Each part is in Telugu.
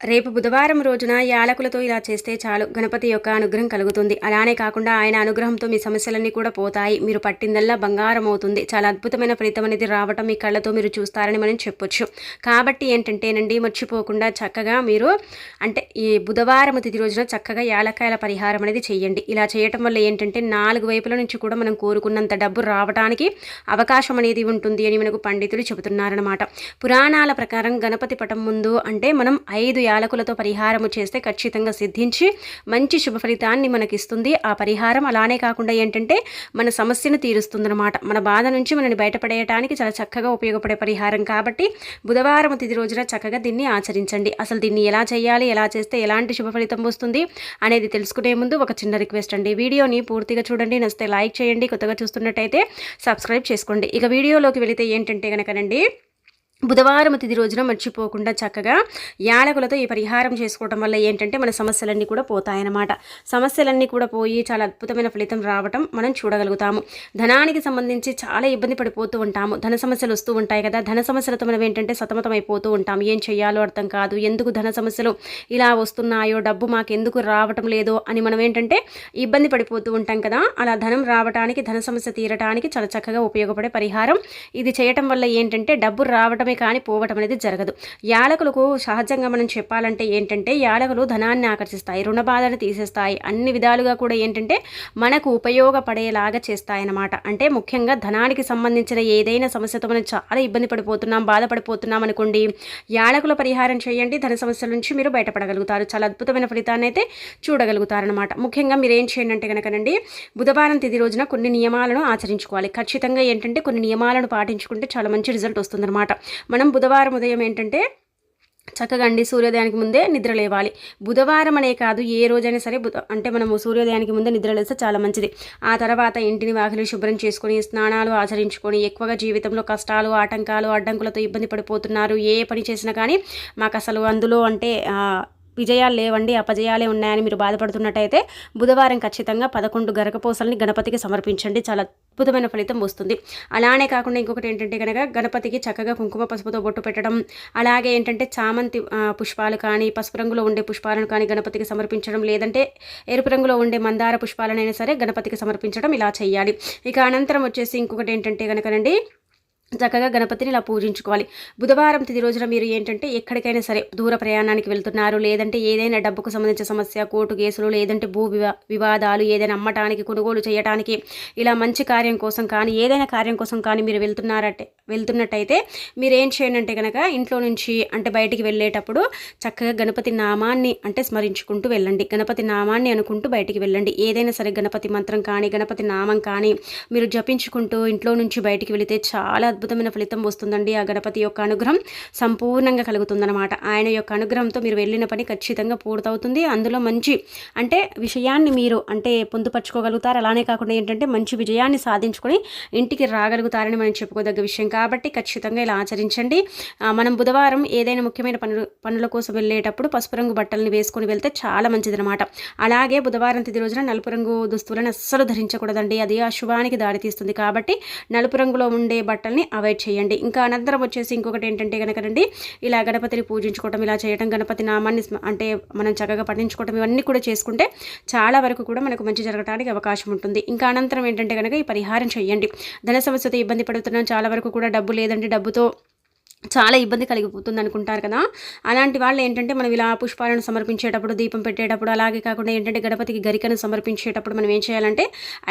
రేపు బుధవారం రోజున యాలకులతో ఇలా చేస్తే చాలు. గణపతి యొక్క అనుగ్రహం కలుగుతుంది. అలానే కాకుండా ఆయన అనుగ్రహంతో మీ సమస్యలన్నీ కూడా పోతాయి. మీరు పట్టిందల్లా బంగారం అవుతుంది. చాలా అద్భుతమైన ఫలితం అనేది రావటం మీ కళ్ళతో మీరు చూస్తారని మనం చెప్పొచ్చు. కాబట్టి ఏంటంటేనండి మర్చిపోకుండా చక్కగా మీరు అంటే ఈ బుధవారం తిథి రోజున చక్కగా యాలకాయల పరిహారం అనేది చేయండి. ఇలా చేయటం వల్ల ఏంటంటే నాలుగు వైపుల నుంచి కూడా మనం కోరుకున్నంత డబ్బు రావడానికి అవకాశం అనేది ఉంటుంది అని మనకు పండితులు చెబుతున్నారనమాట పురాణాల ప్రకారం గణపతి పటం ముందు అంటే మనం ఐదు యాలకులతో పరిహారము చేస్తే ఖచ్చితంగా సిద్ధించి మంచి శుభ ఫలితాన్ని మనకిస్తుంది. ఆ పరిహారం అలానే కాకుండా ఏంటంటే మన సమస్యను తీరుస్తుందన్నమాట. మన బాధ నుంచి మనని బయటపడేయడానికి చాలా చక్కగా ఉపయోగపడే పరిహారం కాబట్టి బుధవారం తిది రోజున చక్కగా దీన్ని ఆచరించండి. అసలు దీన్ని ఎలా చేయాలి ఎలా చేస్తే ఎలాంటి శుభ ఫలితం వస్తుంది అనేది తెలుసుకునే ముందు ఒక చిన్న రిక్వెస్ట్ అండి. వీడియోని పూర్తిగా చూడండి. నచ్చితే లైక్ చేయండి. కొత్తగా చూస్తున్నట్టయితే సబ్స్క్రైబ్ చేసుకోండి. ఇక వీడియోలోకి వెళితే ఏంటంటే కనుకనండి బుధవారం తిది రోజున మర్చిపోకుండా చక్కగా యాలకులతో ఈ పరిహారం చేసుకోవటం వల్ల ఏంటంటే మన సమస్యలన్నీ కూడా పోతాయన్నమాట. సమస్యలన్నీ కూడా పోయి చాలా అద్భుతమైన ఫలితం రావటం మనం చూడగలుగుతాము. ధనానికి సంబంధించి చాలా ఇబ్బంది పడిపోతూ ఉంటాము. ధన సమస్యలు వస్తూ ఉంటాయి కదా ధన సమస్యలతో మనం ఏంటంటే సతమతం అయిపోతూ ఉంటాం ఏం చేయాలో అర్థం కాదు. ఎందుకు ధన సమస్యలు ఇలా వస్తున్నాయో డబ్బు మాకు ఎందుకు రావటం లేదో అని మనం ఏంటంటే ఇబ్బంది పడిపోతూ ఉంటాం కదా. అలా ధనం రావటానికి ధన సమస్య తీరటానికి చాలా చక్కగా ఉపయోగపడే పరిహారం. ఇది చేయటం వల్ల ఏంటంటే డబ్బు రావటం రావడమే కానీ పోవటం అనేది జరగదు. యాలకులకు సహజంగా మనం చెప్పాలంటే ఏంటంటే యాలకులు ధనాన్ని ఆకర్షిస్తాయి రుణ బాధను తీసేస్తాయి. అన్ని విధాలుగా కూడా ఏంటంటే మనకు ఉపయోగపడేలాగా చేస్తాయన్నమాట. అంటే ముఖ్యంగా ధనానికి సంబంధించిన ఏదైనా సమస్యతో మనం చాలా ఇబ్బంది పడిపోతున్నాం బాధపడిపోతున్నాం అనుకోండి యాలకుల పరిహారం చేయండి ధన సమస్యల నుంచి మీరు బయటపడగలుగుతారు. చాలా అద్భుతమైన ఫలితాన్ని అయితే చూడగలుగుతారనమాట ముఖ్యంగా మీరు ఏం చేయండి అంటే కనుకనండి బుధవారం తిది రోజున కొన్ని నియమాలను ఆచరించుకోవాలి. ఖచ్చితంగా ఏంటంటే కొన్ని నియమాలను పాటించుకుంటే చాలా మంచి రిజల్ట్ వస్తుందన్నమాట. మనం బుధవారం ఉదయం ఏంటంటే చక్కగా అండి సూర్యోదయానికి ముందే నిద్ర లేవాలి. బుధవారం అనే కాదు ఏ రోజైనా సరే బుధ అంటే మనము సూర్యోదయానికి ముందే నిద్ర లేస్తే చాలా మంచిది. ఆ తర్వాత ఇంటిని వాకిలి శుభ్రం చేసుకొని స్నానాలు ఆచరించుకొని ఎక్కువగా జీవితంలో కష్టాలు ఆటంకాలు అడ్డంకులతో ఇబ్బంది పడిపోతున్నారు ఏ పని చేసినా కానీ మాకు అసలు అందులో అంటే విజయాలు లేవండి అపజయాలే ఉన్నాయని మీరు బాధపడుతున్నట్టయితే బుధవారం ఖచ్చితంగా పదకొండు గరకపోసల్ని గణపతికి సమర్పించండి. చాలా అద్భుతమైన ఫలితం వస్తుంది. అలానే కాకుండా ఇంకొకటి ఏంటంటే కనుక గణపతికి చక్కగా కుంకుమ పసుపుతో బొట్టు పెట్టడం అలాగే ఏంటంటే చామంతి పుష్పాలు కానీ పసుపు రంగులో ఉండే పుష్పాలను కానీ గణపతికి సమర్పించడం లేదంటే ఎరుపు రంగులో ఉండే మందార పుష్పాలనైనా సరే గణపతికి సమర్పించడం ఇలా చేయాలి. ఇక అనంతరం వచ్చేసి ఇంకొకటి ఏంటంటే కనుకనండి చక్కగా గణపతిని ఇలా పూజించుకోవాలి. బుధవారం తిది రోజున మీరు ఏంటంటే ఎక్కడికైనా సరే దూర ప్రయాణానికి వెళ్తున్నారు లేదంటే ఏదైనా డబ్బుకు సంబంధించిన సమస్య కోర్టు కేసులు లేదంటే భూ వివాదాలు ఏదైనా అమ్మటానికి కొనుగోలు చేయడానికి ఇలా మంచి కార్యం కోసం కానీ ఏదైనా కార్యం కోసం కానీ మీరు వెళ్తున్నారంటే వెళ్తున్నట్టయితే మీరు ఏం చేయండి అంటే కనుక ఇంట్లో నుంచి అంటే బయటికి వెళ్ళేటప్పుడు చక్కగా గణపతి నామాన్ని అంటే స్మరించుకుంటూ వెళ్ళండి. గణపతి నామాన్ని అనుకుంటూ బయటికి వెళ్ళండి. ఏదైనా సరే గణపతి మంత్రం కానీ గణపతి నామం కానీ మీరు జపించుకుంటూ ఇంట్లో నుంచి బయటికి వెళితే చాలా అద్భుతమైన ఫలితం వస్తుందండి ఆ గణపతి యొక్క అనుగ్రహం సంపూర్ణంగా కలుగుతుందన్నమాట. ఆయన యొక్క అనుగ్రహంతో మీరు వెళ్ళిన పని ఖచ్చితంగా పూర్తవుతుంది. అందులో మంచి అంటే విషయాన్ని మీరు అంటే పొందుపరచుకోగలుగుతారు. అలానే కాకుండా ఏంటంటే మంచి విజయాన్ని సాధించుకొని ఇంటికి రాగలుగుతారని మనం చెప్పుకోదగ్గ విషయం కాబట్టి ఖచ్చితంగా ఇలా ఆచరించండి. మనం బుధవారం ఏదైనా ముఖ్యమైన పనులు పనుల కోసం వెళ్ళేటప్పుడు పసుపు రంగు బట్టలను వేసుకొని వెళ్తే చాలా మంచిదనమాట అలాగే బుధవారం తిది రోజున నలుపు రంగు దుస్తులను అస్సలు ధరించకూడదండి. అది అశుభానికి దారితీస్తుంది కాబట్టి నలుపు రంగులో ఉండే బట్టల్ని అవాయిడ్ చేయండి. ఇంకా అనంతరం వచ్చేసి ఇంకొకటి ఏంటంటే కనుకనండి ఇలా గణపతిని పూజించుకోవటం ఇలా చేయడం గణపతి నామాన్ని అంటే మనం చక్కగా పఠించుకోవటం ఇవన్నీ కూడా చేసుకుంటే చాలా వరకు కూడా మనకు మంచి జరగడానికి అవకాశం ఉంటుంది. ఇంకా అనంతరం ఏంటంటే కనుక ఈ పరిహారం చేయండి. ధన సమస్యతో ఇబ్బంది పడుతున్నాం చాలా వరకు కూడా డబ్బు లేదంటే డబ్బుతో చాలా ఇబ్బంది కలిగిపోతుంది అనుకుంటారు కదా. అలాంటి వాళ్ళు ఏంటంటే మనం ఇలా పుష్పాలను సమర్పించేటప్పుడు దీపం పెట్టేటప్పుడు అలాగే కాకుండా ఏంటంటే గణపతికి గరికను సమర్పించేటప్పుడు మనం ఏం చేయాలంటే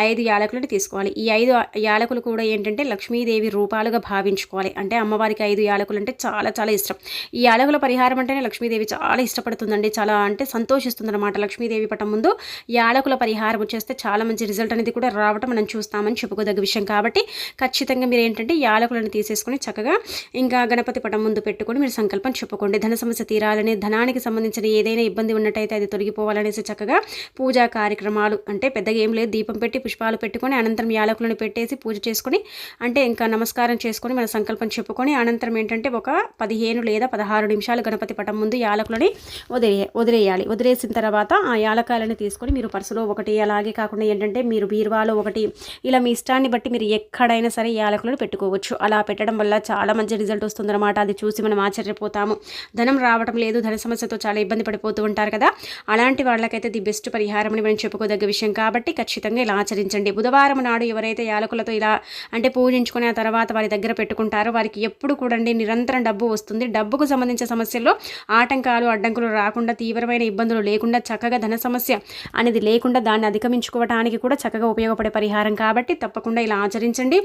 ఐదు యాలకులను తీసుకోవాలి. ఈ ఐదు యాలకులు కూడా ఏంటంటే లక్ష్మీదేవి రూపాలుగా భావించుకోవాలి. అంటే అమ్మవారికి ఐదు యాలకులు అంటే చాలా చాలా ఇష్టం. ఈ యాలకుల పరిహారం అంటేనే లక్ష్మీదేవి చాలా ఇష్టపడుతుందండి. చాలా అంటే సంతోషిస్తుందన్నమాట లక్ష్మీదేవి పటం ముందు. యాలకుల పరిహారం వచ్చేస్తే చాలా మంచి రిజల్ట్ అనేది కూడా రావటం మనం చూస్తామని చెప్పుకోదగ్గ విషయం. కాబట్టి ఖచ్చితంగా మీరు ఏంటంటే యాలకులను తీసేసుకొని చక్కగా ఇంకా గణపతి పటం ముందు పెట్టుకొని మీరు సంకల్పం చెప్పుకోండి. ధన సమస్య తీరాలని ధనానికి సంబంధించిన ఏదైనా ఇబ్బంది ఉన్నట్టయితే అది తొలగిపోవాలనేసి చక్కగా పూజా కార్యక్రమాలు అంటే పెద్దగా ఏం లేదు. దీపం పెట్టి పుష్పాలు పెట్టుకొని అనంతరం యాలకులను పెట్టేసి పూజ చేసుకొని అంటే ఇంకా నమస్కారం చేసుకొని మన సంకల్పం చెప్పుకొని అనంతరం ఏంటంటే ఒక పదిహేను లేదా పదహారు నిమిషాలు గణపతి పటం ముందు యాలకులని వదిలే వదిలేయాలి. వదిలేసిన తర్వాత ఆ యాలకాయలని తీసుకొని మీరు పర్సులో ఒకటి అలాగే కాకుండా ఏంటంటే మీరు బీరువాలో ఒకటి ఇలా మీ ఇష్టాన్ని బట్టి మీరు ఎక్కడైనా సరే యాలకులను పెట్టుకోవచ్చు. అలా పెట్టడం వల్ల చాలా మంచి రిజల్ట్ వస్తుంది. వస్తుందన్నమాట అది చూసి మనం ఆశ్చర్యపోతాము. ధనం రావటం లేదు. ధన సమస్యతో చాలా ఇబ్బంది పడిపోతూ ఉంటారు కదా. అలాంటి వాళ్ళకైతే ది బెస్ట్ పరిహారం అని మనం చెప్పుకోదగ్గ విషయం కాబట్టి ఖచ్చితంగా ఇలా ఆచరించండి. బుధవారం నాడు ఎవరైతే యాలకులతో ఇలా అంటే పూజించుకుని ఆ తర్వాత వారి దగ్గర పెట్టుకుంటారో వారికి ఎప్పుడు కూడా నిరంతరం డబ్బు వస్తుంది. డబ్బుకు సంబంధించిన సమస్యల్లో ఆటంకాలు అడ్డంకులు రాకుండా తీవ్రమైన ఇబ్బందులు లేకుండా చక్కగా ధన సమస్య అనేది లేకుండా దాన్ని అధిగమించుకోవడానికి కూడా చక్కగా ఉపయోగపడే పరిహారం కాబట్టి తప్పకుండా ఇలా ఆచరించండి.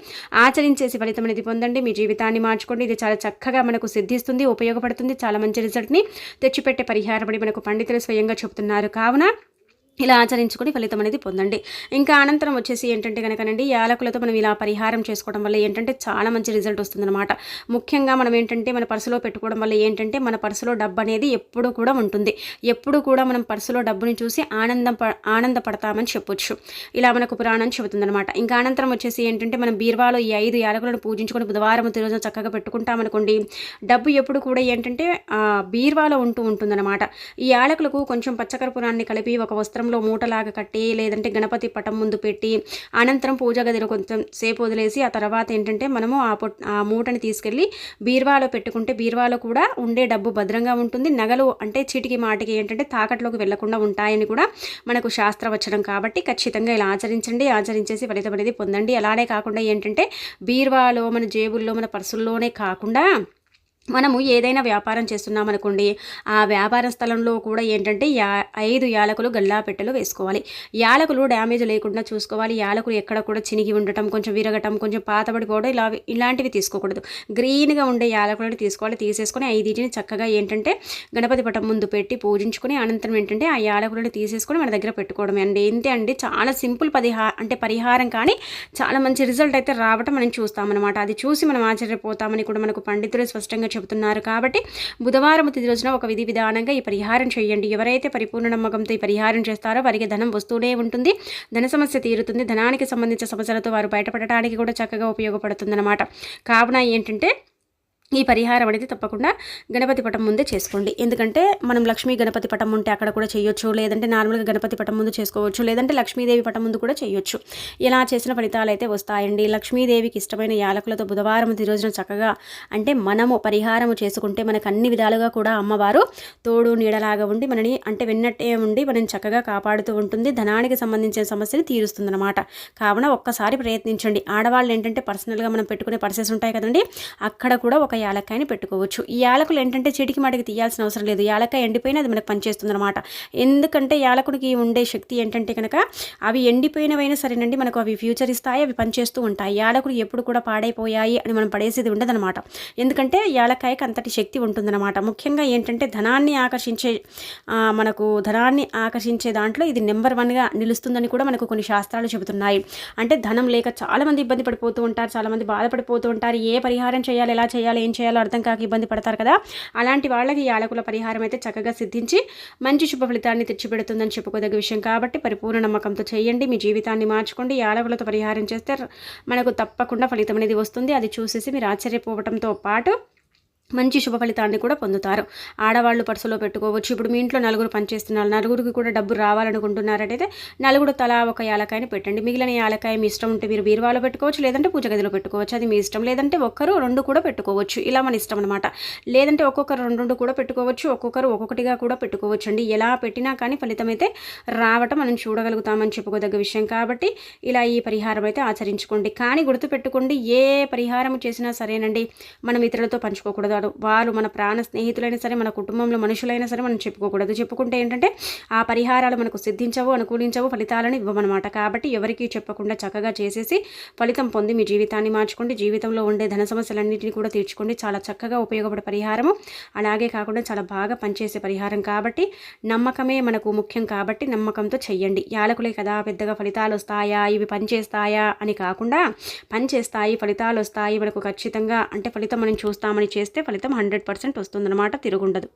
ఆచరించేసి ఫలితం అనేది పొందండి. మీ జీవితాన్ని మార్చుకోండి. ఇది చాలా చక్కగా మనకు సిద్ధిస్తుంది ఉపయోగపడుతుంది చాలా మంచి రిజల్ట్ని తెచ్చిపెట్టే పరిహారం అని మనకు పండితులు స్వయంగా చెబుతున్నారు కావున ఇలా ఆచరించుకొని ఫలితం అనేది పొందండి. ఇంకా అనంతరం వచ్చేసి ఏంటంటే కనుకనండి యాలకులతో మనం ఇలా పరిహారం చేసుకోవడం వల్ల ఏంటంటే చాలా మంచి రిజల్ట్ వస్తుందన్నమాట. ముఖ్యంగా మనం ఏంటంటే మన పర్సులో పెట్టుకోవడం వల్ల ఏంటంటే మన పర్సులో డబ్బు అనేది ఎప్పుడు కూడా ఉంటుంది. ఎప్పుడు కూడా మనం పర్సులో డబ్బుని చూసి ఆనందం ఆనందపడతామని చెప్పొచ్చు. ఇలా మనకు పురాణం చెబుతుందన్నమాట. ఇంకా అనంతరం వచ్చేసి ఏంటంటే మనం బీర్వాలో ఈ ఐదు యాలకులను పూజించుకొని బుధవారం రోజున చక్కగా పెట్టుకుంటామనుకోండి డబ్బు ఎప్పుడు కూడా ఏంటంటే బీర్వాలో ఉంటూ ఉంటుందన్నమాట. ఈ యాలకులకు కొంచెం పచ్చకర్పూరాన్ని కలిపి ఒక వస్త్రం పాత్రంలో మూటలాగా కట్టి లేదంటే గణపతి పటం ముందు పెట్టి అనంతరం పూజ గదిలో కొంచెం సేపు వదిలేసి ఆ తర్వాత ఏంటంటే మనము ఆ పొట్ ఆ మూటని తీసుకెళ్ళి బీర్వాలో పెట్టుకుంటే బీర్వాలో కూడా ఉండే డబ్బు భద్రంగా ఉంటుంది. నగలు అంటే చీటికి మాటికి ఏంటంటే తాకట్లోకి వెళ్ళకుండా ఉంటాయని కూడా మనకు శాస్త్రవచనం. కాబట్టి ఖచ్చితంగా ఇలా ఆచరించండి ఆచరించేసి ఫలితం అనేది పొందండి. అలానే కాకుండా ఏంటంటే బీర్వాలో మన జేబుల్లో మన పర్సుల్లోనే కాకుండా మనము ఏదైనా వ్యాపారం చేస్తున్నాం అనుకోండి ఆ వ్యాపార స్థలంలో కూడా ఏంటంటే యా ఐదు యాలకులు గల్లా పెట్టెలు వేసుకోవాలి. యాలకులు డ్యామేజ్ లేకుండా చూసుకోవాలి. యాలకులు ఎక్కడ కూడా చినిగి ఉండటం కొంచెం విరగటం కొంచెం పాతబడిపోవడం ఇలా ఇలాంటివి తీసుకోకూడదు. గ్రీన్గా ఉండే యాలకులను తీసుకోవాలి. తీసేసుకొని ఐదింటిని చక్కగా ఏంటంటే గణపతి పటం ముందు పెట్టి పూజించుకొని అనంతరం ఏంటంటే ఆ యాలకులను తీసేసుకొని మన దగ్గర పెట్టుకోవడమే అండి. ఇంతే అండి చాలా సింపుల్ పరిహా అంటే పరిహారం కానీ చాలా మంచి రిజల్ట్ అయితే రావటం మనం చూస్తామన్నమాట. అది చూసి మనం ఆశ్చర్యపోతామని కూడా మనకు పండితులు స్పష్టంగా చెబుతున్నారు. కాబట్టి బుధవారం తిది రోజున ఒక విధి విధానంగా ఈ పరిహారం చేయండి. ఎవరైతే పరిపూర్ణ నమ్మకంతో ఈ పరిహారం చేస్తారో వారికి ధనం వస్తూనే ఉంటుంది. ధన సమస్య తీరుతుంది. ధనానికి సంబంధించిన సమస్యలతో వారు బయటపడటానికి కూడా చక్కగా ఉపయోగపడుతుందన్నమాట. కావున ఏంటంటే ఈ పరిహారం అనేది తప్పకుండా గణపతి పటం ముందే చేసుకోండి. ఎందుకంటే మనం లక్ష్మీ గణపతి పటం ఉంటే అక్కడ కూడా చేయొచ్చు. లేదంటే నార్మల్గా గణపతి పటం ముందు చేసుకోవచ్చు. లేదంటే లక్ష్మీదేవి పటం ముందు కూడా చేయొచ్చు. ఇలా చేసిన ఫలితాలు అయితే వస్తాయండి. లక్ష్మీదేవికి ఇష్టమైన యాలకులతో బుధవారం రోజున చక్కగా అంటే మనము పరిహారము చేసుకుంటే మనకు అన్ని విధాలుగా కూడా అమ్మవారు తోడు నీడలాగా ఉండి మనని అంటే విన్నట్టే ఉండి మనం చక్కగా కాపాడుతూ ఉంటుంది. ధనానికి సంబంధించిన సమస్యని తీరుస్తుందన్నమాట. కావున ఒక్కసారి ప్రయత్నించండి. ఆడవాళ్ళు ఏంటంటే పర్సనల్గా మనం పెట్టుకునే పర్సెస్ ఉంటాయి కదండి. అక్కడ కూడా ఒక యాలక్కాయని పెట్టుకోవచ్చు. ఈ యాలకులు ఏంటంటే చెడికి మాటికి తీయాల్సిన అవసరం లేదు. యాలక్కాయ ఎండిపోయినా అది మనకు పనిచేస్తుంది అనమాట ఎందుకంటే యాలకుడికి ఉండే శక్తి ఏంటంటే కనుక అవి ఎండిపోయినవైనా సరేనండి మనకు అవి ఫ్యూచర్ ఇస్తాయి అవి పనిచేస్తూ ఉంటాయి. యాలకులు ఎప్పుడు కూడా పాడైపోయాయి అని మనం పడేసేది ఉండదనమాట ఎందుకంటే యాలక్కాయకి అంతటి శక్తి ఉంటుందన్నమాట. ముఖ్యంగా ఏంటంటే ధనాన్ని ఆకర్షించే మనకు ధనాన్ని ఆకర్షించే దాంట్లో ఇది నెంబర్ వన్గా నిలుస్తుందని కూడా మనకు కొన్ని శాస్త్రాలు చెబుతున్నాయి. అంటే ధనం లేక చాలామంది ఇబ్బంది పడిపోతూ ఉంటారు చాలామంది బాధపడిపోతూ ఉంటారు. ఏ పరిహారం చేయాలి ఎలా చేయాలి ఏం చేయాలో అర్థం కాక ఇబ్బంది పడతారు కదా. అలాంటి వాళ్ళకి యాలకుల పరిహారం అయితే చక్కగా సిద్ధించి మంచి శుభ ఫలితాన్ని తెచ్చిపెడుతుందని చెప్పుకోదగ్గ విషయం. కాబట్టి పరిపూర్ణ నమ్మకంతో చేయండి. మీ జీవితాన్ని మార్చుకోండి. యాలకులతో పరిహారం చేస్తే మనకు తప్పకుండా ఫలితం అనేది వస్తుంది. అది చూసేసి మీరు ఆశ్చర్యపోవడంతో పాటు మంచి శుభ ఫలితాన్ని కూడా పొందుతారు. ఆడవాళ్ళు పర్సులో పెట్టుకోవచ్చు. ఇప్పుడు మీ ఇంట్లో నలుగురు పనిచేస్తున్నారు. నలుగురికి కూడా డబ్బు రావాలనుకుంటున్నారంటే నలుగురు తలా ఒక యాలకాయని పెట్టండి. మిగిలిన యాలకాయ మీ ఇష్టం ఉంటే మీరు బీరువాలో పెట్టుకోవచ్చు లేదంటే పూజ గదిలో పెట్టుకోవచ్చు. అది మీ ఇష్టం. లేదంటే ఒక్కరు రెండు కూడా పెట్టుకోవచ్చు. ఇలా మన ఇష్టం అనమాట లేదంటే ఒక్కొక్కరు రెండు రెండు కూడా పెట్టుకోవచ్చు. ఒక్కొక్కరు ఒక్కొక్కటిగా కూడా పెట్టుకోవచ్చు అండి ఎలా పెట్టినా కానీ ఫలితం అయితే రావటం మనం చూడగలుగుతామని చెప్పుకోదగ్గ విషయం కాబట్టి ఇలా ఈ పరిహారం అయితే ఆచరించుకోండి. కానీ గుర్తుపెట్టుకోండి ఏ పరిహారం చేసినా సరేనండి మనం ఇతరులతో పంచుకోకూడదు. ఉంటారు వారు మన ప్రాణ స్నేహితులైనా సరే మన కుటుంబంలో మనుషులైనా సరే మనం చెప్పుకోకూడదు. చెప్పుకుంటే ఏంటంటే ఆ పరిహారాలు మనకు సిద్ధించవు అనుకూలించవు ఫలితాలను ఇవ్వమన్నమాట. కాబట్టి ఎవరికీ చెప్పకుండా చక్కగా చేసేసి ఫలితం పొంది మీ జీవితాన్ని మార్చుకోండి. జీవితంలో ఉండే ధన సమస్యలన్నింటినీ కూడా తీర్చుకోండి. చాలా చక్కగా ఉపయోగపడే పరిహారము. అలాగే కాకుండా చాలా బాగా పనిచేసే పరిహారం కాబట్టి నమ్మకమే మనకు ముఖ్యం కాబట్టి నమ్మకంతో చెయ్యండి. యాలకులే కదా పెద్దగా ఫలితాలు వస్తాయా? ఇవి పనిచేస్తాయా? అని కాకుండా పనిచేస్తాయి ఫలితాలు వస్తాయి. మనకు ఖచ్చితంగా అంటే ఫలితం మనం చూస్తామని చేస్తే ఫలితం హండ్రెడ్ పర్సెంట్ వస్తుందన్నమాట తిరుగుండదు.